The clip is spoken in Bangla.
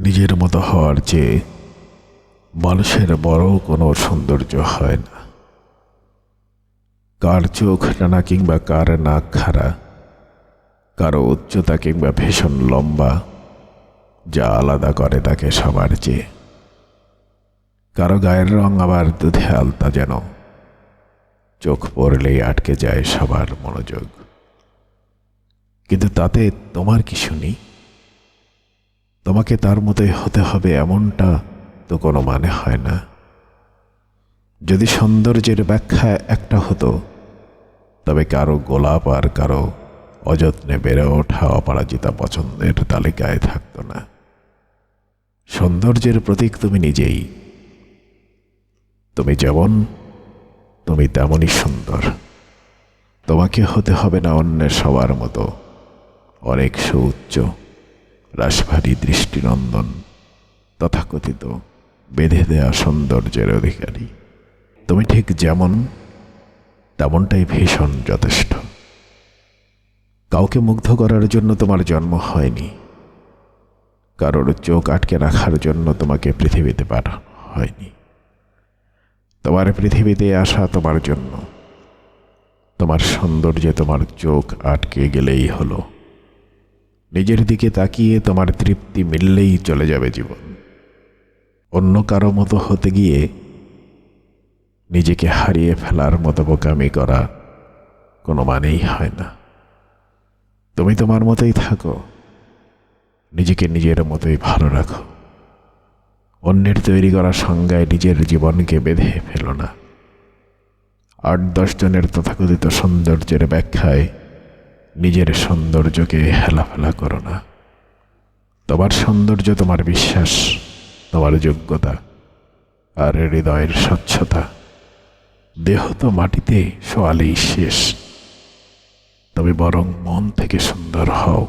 নিজের মতো হওয়ার চেয়ে মানুষের বড় কোনো সৌন্দর্য হয় না। কার চোখ টানা কিংবা কার নাক খাড়া, কারও উচ্চতা কিংবা ভীষণ লম্বা, যা আলাদা করে তাকে সবার চেয়ে। কারও গায়ের রং আবার দুধে আলতা যেন, চোখ পড়লেই আটকে যায় সবার মনোযোগ। কিন্তু তাতে তোমার কি শুনি তোমাকে তার মতোই হতে হবে, এমনটা তো কোনো মানে হয় না। যদি সৌন্দর্যের ব্যাখ্যা একটা হতো, তবে কারও গোলাপ আর কারও অযত্নে বেড়ে ওঠা অপরাজিতা পছন্দের তালিকায় থাকতো না। সৌন্দর্যের প্রতীক তুমি নিজেই। তুমি যেমন, তুমি তেমনই সুন্দর। তোমাকে হতে হবে না অন্যের সবার মতো। অনেক সুউচ্চ। রাশভারী দৃষ্টিনন্দন তথাকথিত বেঁধে দেয়া সৌন্দর্যের অধিকারী। তুমি ঠিক যেমন, তেমনটাই ভীষণ যথেষ্ট। কাউকে মুগ্ধ করার জন্য তোমার জন্ম হয়নি। কারোর চোখ আটকে রাখার জন্য তোমাকে পৃথিবীতে পাঠানো হয়নি। তোমার পৃথিবীতে আসা তোমার জন্য। তোমার সৌন্দর্যে তোমার চোখ আটকে গেলেই হলো। নিজের দিকে তাকিয়ে তোমার তৃপ্তি মিললেই চলে যাবে জীবন। অন্য কারও মতো হতে গিয়ে নিজেকে হারিয়ে ফেলার মতো বোকামি করা কোনো মানেই হয় না। তুমি তোমার মতোই থাকো, নিজেকে নিজের মতোই ভালো রাখো। অন্যের তৈরি করা সংজ্ঞায় নিজের জীবনকে বেঁধে ফেলো না। আট দশ জনের তথাকথিত সৌন্দর্যের ব্যাখ্যায় নিজের সৌন্দর্যকে হেলাফেলা করো না। তোমার সৌন্দর্য, তোমার বিশ্বাস, তোমার যোগ্যতা আর হৃদয়ের স্বচ্ছতা। দেহ তো মাটিতে সোয়ালেই শেষ। তবে বরং মন থেকে সুন্দর হও।